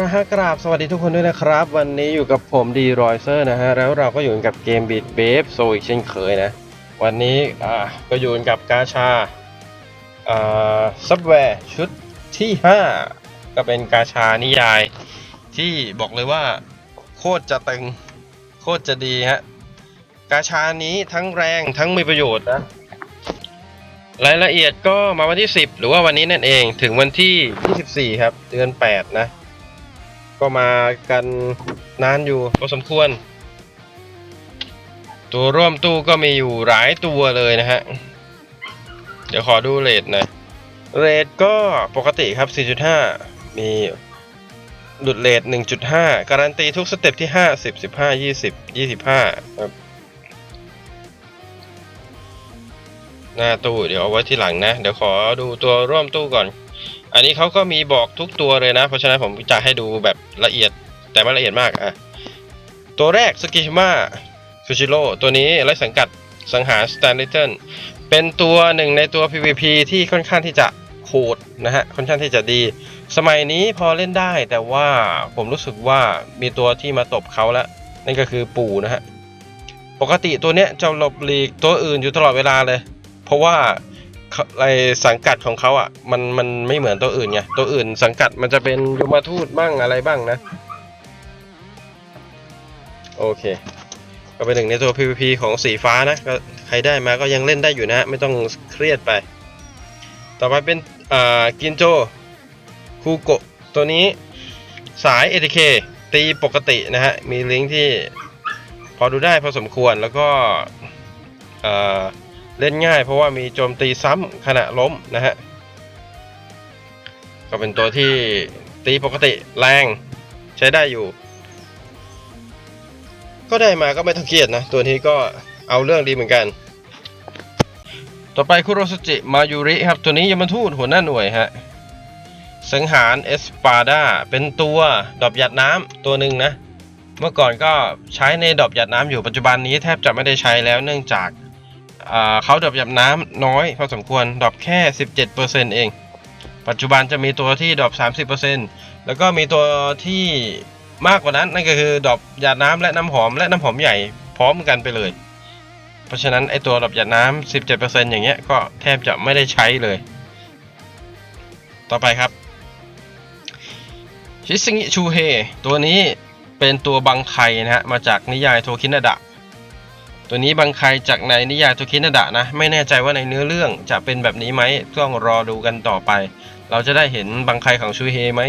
ละฮะกราบสวัสดีทุกคนด้วยนะครับ วันนี้อยู่กับผมดีรอยเซอร์นะฮะ แล้วเราก็อยู่กับเกมบีดเบฟโซอีกเช่นเคยนะ วันนี้อ่าก็อยู่กับกาชาอ่าซับแวร์ชุดที่ 5 ก็เป็นกาชานิยาย ที่บอกเลยว่าโคตรจะตึงโคตรจะดีฮะ กาชานี้ทั้งแรงทั้งมีประโยชน์นะรายละเอียดก็มาวันที่ 10 หรือว่าวันนี้นั่นเองถึงวันที่ 24 ครับ เดือน 8 นะ ก็มากันนานอยู่พอสมควร ตัวร่วมตู้ก็มีอยู่หลายตัวเลยนะฮะ เดี๋ยวขอดูเรทหน่อยเรทก็ปกติครับ 4.5 มีหลุดเรท1.5 การันตีทุกสเต็ปที่ 50 15 20 25ครับหน้าตู้เดี๋ยวเอาไว้ที่หลังนะ เดี๋ยวขอดูตัวร่วมตู้ก่อน อันนี้เขาก็มีบอกทุกตัวเลยนะ เพราะฉะนั้นผมจะให้ดูแบบละเอียดแต่ไม่ละเอียดมากอะตัวแรกสกิชิมะฟูชิโร่ตัวนี้ไร้สังกัดสังหารสแตนลิเทิลเป็นตัวหนึ่งในตัว PVP ที่ค่อนข้างที่จะโหดนะฮะค่อนข้างที่จะดี สมัยนี้พอเล่นได้แต่ว่าผมรู้สึกว่ามีตัวที่มาตบเขาแล้ว นั่นก็คือปู่นะฮะ ปกติตัวเนี้ยจะหลบหลีกตัวอื่นอยู่ตลอดเวลาเลย เพราะว่า ไอสังกัดของเขาอะมันมันไม่เหมือนตัวอื่นไงตัวอื่น สังกัดมันจะเป็นยมทูตบ้างอะไรบ้างนะ โอเค ก็เป็นหนึ่งในตัว PVP ของสีฟ้านะก็ใครได้มาก็ยังเล่นได้อยู่นะ ไม่ต้องเครียดไป ต่อไปเป็นอ่ากินโจคูโกะตัวนี้สาย ATK ตีปกตินะฮะ มีลิงก์ที่พอดูได้พอสมควรแล้วก็อ่า เล่นง่ายเพราะว่ามีโจมตีซ้ำขณะล้มนะฮะ ก็เป็นตัวที่ตีปกติแรงใช้ได้อยู่ ก็ได้มาก็ไม่ต้องเครียดนะ ตัวนี้ก็เอาเรื่องดีเหมือนกัน ต่อไปคุโรสจิมายูริครับ ตัวนี้ยมทูตหัวหน้าหน่วยฮะสังหารเอสปาดาเป็นตัวดอบหยัดน้ำตัวหนึ่งนะ เมื่อก่อนก็ใช้ในดอบหยัดน้ำอยู่ปัจจุบันนี้แทบจะไม่ได้ใช้แล้วเนื่องจาก เขาดรอปหยับน้ำน้อยพอสมควรดรอปแค่ 17%เอง ปัจจุบันจะมีตัวที่ดรอป30%แล้วก็มีตัวที่มากกว่านั้นนั่นก็คือดรอปหยาดน้ำและน้ำหอมและน้ำหอมใหญ่พร้อมกันไปเลย เพราะฉะนั้นไอตัวดรอปหยาดน้ำ17%อย่างเงี้ยก็แทบจะไม่ได้ใช้เลย ต่อไปครับชิซึงิชูเฮตัวนี้เป็นตัวบังไคนะฮะมาจากนิยายโทคินดะ ตัวนี้บางใครจากในนิยายโทคินาดะนะ ไม่แน่ใจว่าในเนื้อเรื่องจะเป็นแบบนี้ไหมต้องรอดูกันต่อไป เราจะได้เห็นบางใครของชูเฮไหม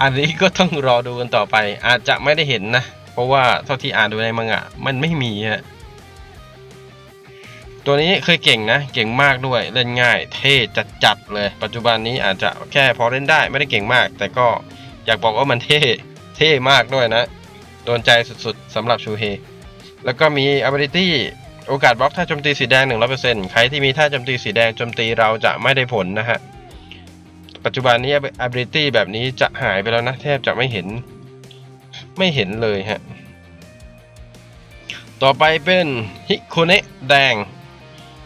อันนี้ก็ต้องรอดูกันต่อไป อาจจะไม่ได้เห็นนะ เพราะว่าเท่าที่อ่านดูในมังงะ มันไม่มีฮะตัวนี้เคยเก่งนะ เก่งมากด้วยเล่นง่าย เท่จัดๆเลย ปัจจุบันนี้อาจจะแค่พอเล่นได้ไม่ได้เก่งมาก แต่ก็อยากบอกว่ามันเท่เท่มากด้วยนะโดนใจสุดๆสำหรับชูเฮ แล้วก็มี ability โอกาสบล็อกถ้าโจมตีสีแดง 100%ใครที่มีท่าโจมตีสีแดงโจมตีเราจะไม่ได้ผลนะฮะ ปัจจุบันนี้ ability แบบนี้จะหายไปแล้วนะ แทบจะไม่เห็น ไม่เห็นเลยฮะ ต่อไปเป็นฮิโคเนะแดง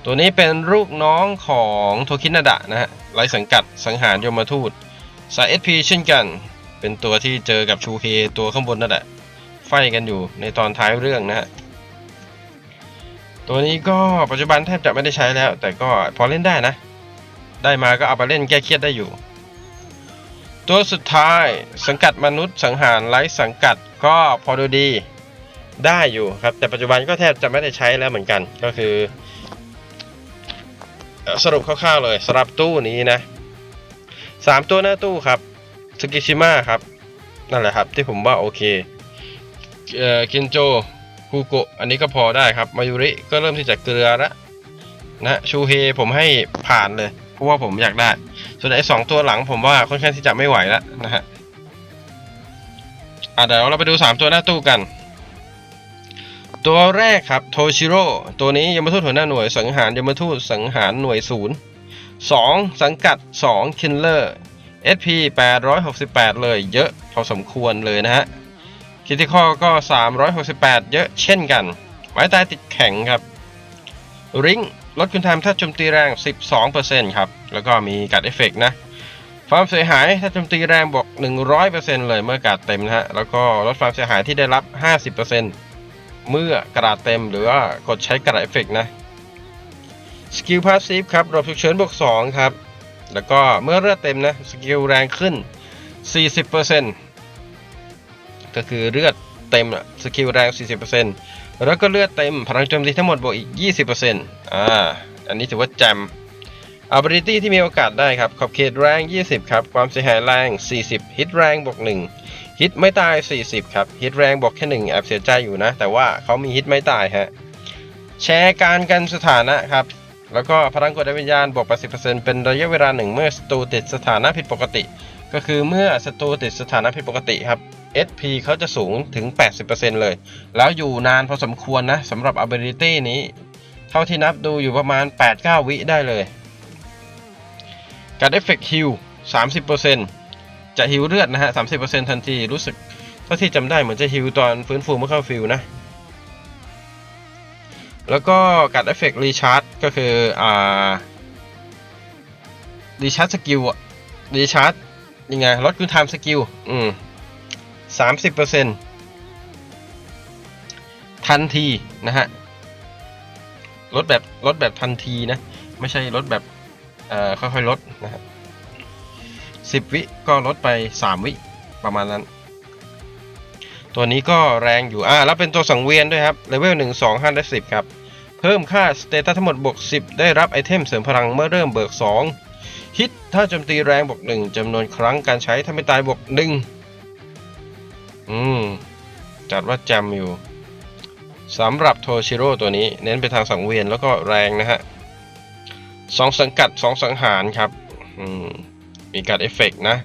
ตัวนี้เป็นลูกน้องของโทคินาดะนะฮะไร้สังกัดสังหารยมทูตสาย SP เช่นกัน เป็นตัวที่เจอกับชูเฮตัวข้างบนนั่นแหละไฟกันอยู่ในตอนท้ายเรื่องนะฮะ ตัวนี้ก็ปัจจุบันแทบจะไม่ได้ใช้แล้ว แต่ก็พอเล่นได้นะ ได้มาก็เอาไปเล่นแก้เครียดได้อยู่ ตัวสุดท้ายสังกัดมนุษย์สังหารไร้สังกัดก็พอดูดีได้อยู่ครับ แต่ปัจจุบันก็แทบจะไม่ได้ใช้แล้วเหมือนกันก็คือ สรุปคร่าวๆเลยสำหรับตู้นี้นะสามตัวหน้าตู้ครับสกิชิมะครับ นั่นแหละครับที่ผมว่าโอเคเอ่อคินโจ คูโกะอันนี้ก็พอได้ครับ มายุริก็เริ่มที่จะเกลือละนะชูเฮผมให้ผ่านเลยเพราะว่าผมอยากได้ ส่วนไอ้สองตัวหลังผมว่าค่อนข้างที่จะไม่ไหวแล้วนะฮะอะเดี๋ยวเราไปดูสามตัวหน้าตู้กัน ตัวแรกครับโทชิโร่ตัวนี้ยมทูตหัวหน้าหน่วยสังหารยมทูตสังหารหน่วยศูนย์สองสังกัดสองคินเลอร์ SP 868 เลยเยอะพอสมควรเลยนะฮะ คิติคอก็ 368 เยอะเช่นกันไม้ตายติดแข็งครับ ริงลดคุณทำถ้าโจมตีแรง 12%ครับ แล้วก็มีกัดเอฟเฟกต์นะความเสียหายถ้าโจมตีแรงบวก 100%เลยเมื่อกระดเต็มนะฮะ แล้วก็ลดความเสียหายที่ได้รับ 50%เมื่อกระดาษเต็มหรือว่ากดใช้กระดาษเอฟเฟกต์นะสกิลพาสซีฟครับรบฉุกเฉินบวก 2 ครับ แล้วก็เมื่อเลือดเต็มนะ สกิลแรงขึ้น 40% ก็คือเลือดเต็มอะสกิลแรง 40%แล้วก็เลือดเต็มพลังโจมตีทั้งหมดบวกอีก 20%อ่าอันนี้ถือว่าแจม ability ที่มีโอกาสได้ครับ ขอบเขตแรง 20 ครับ ความเสียหายแรง 40 ฮิตแรงบวก1ฮิตไม่ตาย 40 ครับ ฮิตแรงบวกแค่1แอบเสียใจอยู่นะ แต่ว่าเขามีฮิตไม่ตายฮะ แชร์การกันสถานะครับ แล้วก็พลังกดวิญญาณบวก 80%เป็นระยะเวลาหนึ่งเมื่อศัตรูติดสถานะผิดปกติ ก็คือเมื่อศัตรูติดสถานะผิดปกติครับ SP เขาจะสูงถึง 80%เลย แล้วอยู่นานพอสมควรนะสำหรับ ability นี้ เท่าที่นับดูอยู่ประมาณ 8-9 วิได้เลยการเอฟเฟกต์ฮิล30%จะฮิลเลือดนะฮะ 30%ทันทีรู้สึกเท่าที่จำได้เหมือนจะฮิลตอนฟื้นฟูเมื่อเข้าฟิลนะ แล้วก็การเอฟเฟกต์รีชาร์จก็คือ อ่ารีชาร์จสกิลอะรีชาร์จยังไงลดคือไทม์สกิลอืม สามสิบเปอร์เซ็นต์ทันทีนะฮะลดแบบลดแบบทันทีนะ ไม่ใช่ลดแบบค่อยๆลดนะฮะสิบวิก็ลดไปสามวิประมาณนั้น ตัวนี้ก็แรงอยู่อ่าแล้วเป็นตัวสังเวียนด้วยครับเลเวล1 2 5และ10ครับ เพิ่มค่าสเตตัสทั้งหมดบวก10ได้รับไอเทมเสริมพลังเมื่อเริ่มเบิก2ฮิตถ้าโจมตีแรงบวก1จำนวนครั้งการใช้ถ้าไม่ตายบวก1 อืม จัดว่าจำอยู่สำหรับโทชิโร่ตัวนี้ เน้นไปทางสังเวียนแล้วก็แรงนะฮะสองสังกัดสองสังหารครับ อืม มีการเอฟเฟกต์นะ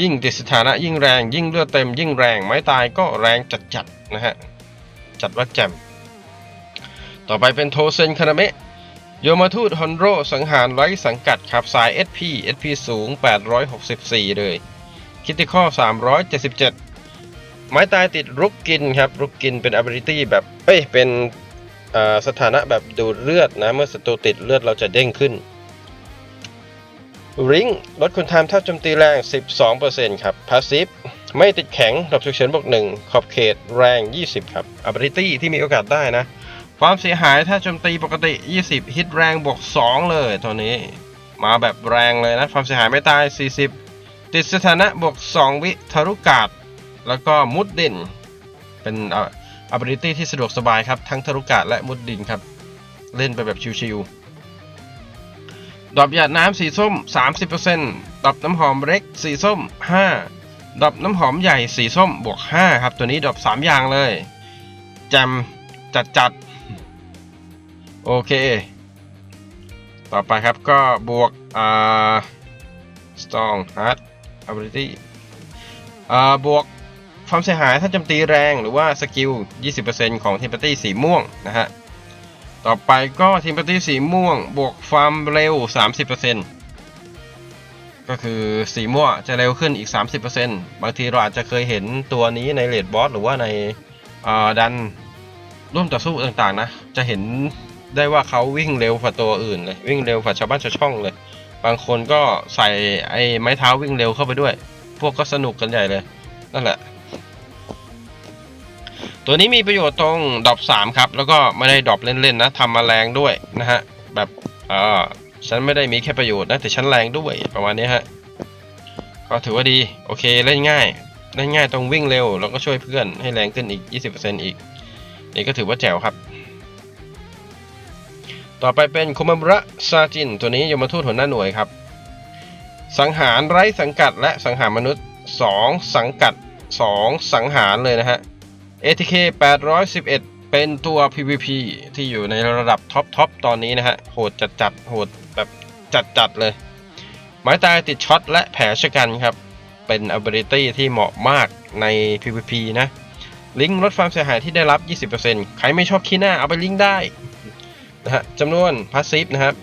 ยิ่งติดสถานะยิ่งแรง ยิ่งเลือดเต็ม ยิ่งแรง ไม้ตายก็แรงจัดๆนะฮะ จัดว่าแจม ต่อไปเป็นโทเซนคานาเมะโยมาทูตฮอนโรสังหารไร้สังกัดครับสาย SP SP สูง 864 เลย คิติคอ377 ไม้ตายติดรุกกินครับรุกกินเป็น ability แบบเอ้ยเป็นสถานะแบบดูดเลือดนะเมื่อศัตรูติดเลือดเราจะเด้งขึ้นริงลดคุณไทม์เท่าโจมตีแรง 12%ครับพาสซีฟไม่ติดแข็งดอกฉุกเฉินบวก1ขอบเขตแรง 20 ครับ ability ที่มีโอกาสได้นะ ความเสียหายถ้าโจมตีปกติ 20 ฮิตแรงบวก 2 เลยตัวนี้ มาแบบแรงเลยนะ ความเสียหายไม่ตาย 40 ติดสถานะบวก 2 วิทารุกาด แล้วก็มุดดิน เป็นอ่า ability ที่สะดวกสบายครับ ทั้งทารุกาดและมุดดินครับ เล่นไปแบบชิวๆดอปหยาดน้ำสีส้ม 30%ดอปน้ำหอมเล็กสีส้ม 5ดอปน้ำหอมใหญ่สีส้มบวก 5 ครับ ตัวนี้ดอป3อย่างเลยแจมจัดจัดๆโอเค ต่อไปครับก็บวกอ่า strong hard ability อ่าบวก ความเสียหายถ้าโจมตีแรงหรือว่าสกิล 20%ของทีมปาร์ตี้สีม่วงนะฮะ ต่อไปก็ทีมปาร์ตี้สีม่วง บวกความเร็ว 30%ก็คือสีม่วงจะเร็วขึ้นอีก 30%บางทีเราอาจจะเคยเห็นตัวนี้ในเลดบอสหรือว่าในดันร่วมต่อสู้ต่างๆนะ จะเห็นได้ว่าเขาวิ่งเร็วกว่าตัวอื่นเลย วิ่งเร็วกว่าชาวบ้านชาวช่องเลย บางคนก็ใส่ไอ้ไม้เท้าวิ่งเร็วเข้าไปด้วย พวกก็สนุกกันใหญ่เลย นั่นแหละ ตัวนี้มีประโยชน์ตรงดรอป3ครับ แล้วก็ไม่ได้ดรอปเล่นๆนะทำมาแรงด้วยนะฮะ แบบอ่าฉันไม่ได้มีแค่ประโยชน์นะ แต่ฉันแรงด้วยประมาณนี้ฮะ ก็ถือว่าดี โอเคเล่นง่าย เล่นง่ายตรงวิ่งเร็ว แล้วก็ช่วยเพื่อนให้แรงขึ้นอีก 20%อีก นี่ก็ถือว่าแจ๋วครับ ต่อไปเป็นโคมามุระซาจิน ตัวนี้ยมทูตหัวหน้าหน่วยครับ สังหารไร้สังกัดและสังหารมนุษย์ 2 สังกัด 2 สังหารเลยนะฮะ ATK 811 เป็นตัว PVP ที่อยู่ในระดับท็อปทอปตอนนี้นะฮะ โหดจัดจัดๆโหดแบบจัดจัดๆเลยไม้ตายติดช็อตและแผลชะกันครับ เป็น ability ที่เหมาะมากใน PVP นะ ลิงก์ลดความเสียหายที่ได้รับ 20%ใครไม่ชอบขี้หน้าเอาไปลิงก์ได้นะฮะจำนวนพาสซีฟนะครับ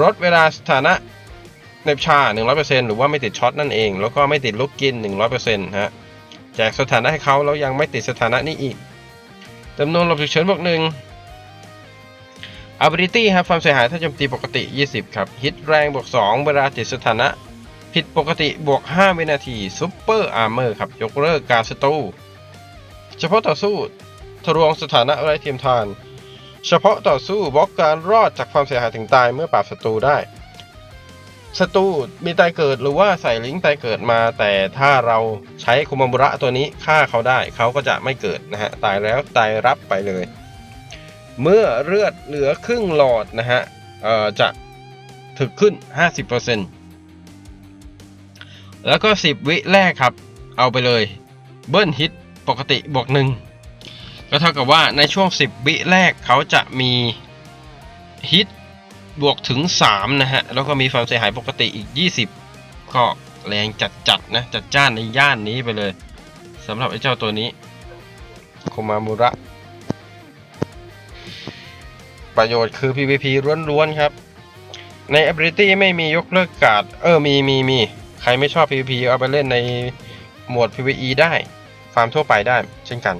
ลดเวลาสถานะเนบชา 100%หรือว่าไม่ติดช็อตนั่นเอง แล้วก็ไม่ติดลูกกิน 100%นะฮะ แจกสถานะให้เขาแล้วยังไม่ติดสถานะนี้อีกจำนวนหลบฉุกเฉินบวกหนึ่ง ability ครับความเสียหายถ้าโจมตีปกติ 20 ครับฮิตแรงบวก 2 เวลาติดสถานะ ผิดปกติบวก 5 วินาทีซุปเปอร์อาร์เมอร์ครับ ยกเลิกการสตูเฉพาะต่อสู้ทะลวงสถานะไร้เทียมทาน เฉพาะต่อสู้บล็อกการรอดจากความเสียหายถึงตายเมื่อปราบศัตรูได้ ศัตรูมีตายเกิดหรือว่าใส่ลิงก์ตายเกิดมา แต่ถ้าเราใช้คุมามุระตัวนี้ฆ่าเขาได้เขาก็จะไม่เกิดนะฮะตายแล้วตายรับไปเลย เมื่อเลือดเหลือครึ่งหลอดนะฮะเอ่อจะถึกขึ้น 50%แล้วก็ 10 วิแรกครับ เอาไปเลย เบิ้ลฮิตปกติบวกหนึ่งก็เท่ากับว่าในช่วง 10 วิแรกเขาจะมีฮิต บวกถึง 3 นะฮะ แล้วก็มีความเสียหายปกติอีก 20 ก็แรงจัดๆนะ จัดจ้านในย่านนี้ไปเลยสำหรับไอ้เจ้าตัวนี้โคมามุระ ประโยชน์คือ PVP ล้วนๆครับ ใน Ability ไม่มียกเลิกการ์ดเออ มีมีมีใครไม่ชอบ PVP เอาไปเล่นในโหมด PVE ได้ ฟาร์มทั่วไปได้เช่นกัน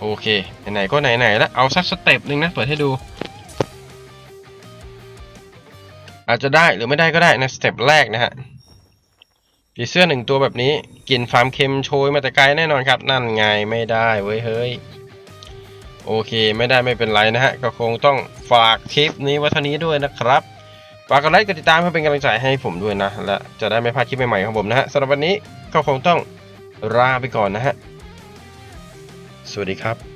โอเค ไหนๆก็ไหนๆแล้วเอาสักสเต็ปหนึ่งนะเปิดให้ดู อาจจะได้หรือไม่ได้ก็ได้ในสเต็ปแรกนะฮะผีเสื้อหนึ่งตัวแบบนี้กลิ่นฟาร์มเค็มโชยมาแต่ไกลแน่นอนครับ นั่นไงไม่ได้เว้ยเฮ้ยโอเค ไม่ได้ไม่เป็นไรนะฮะ ก็คงต้องฝากคลิปนี้ไว้เท่านี้ด้วยนะครับฝากกดไลค์กดติดตามเพื่อเป็นกำลังใจให้ผมด้วยนะ และจะได้ไม่พลาดคลิปใหม่ๆของผมนะฮะสำหรับวันนี้ก็คงต้องลาไปก่อนนะฮะ สวัสดีครับ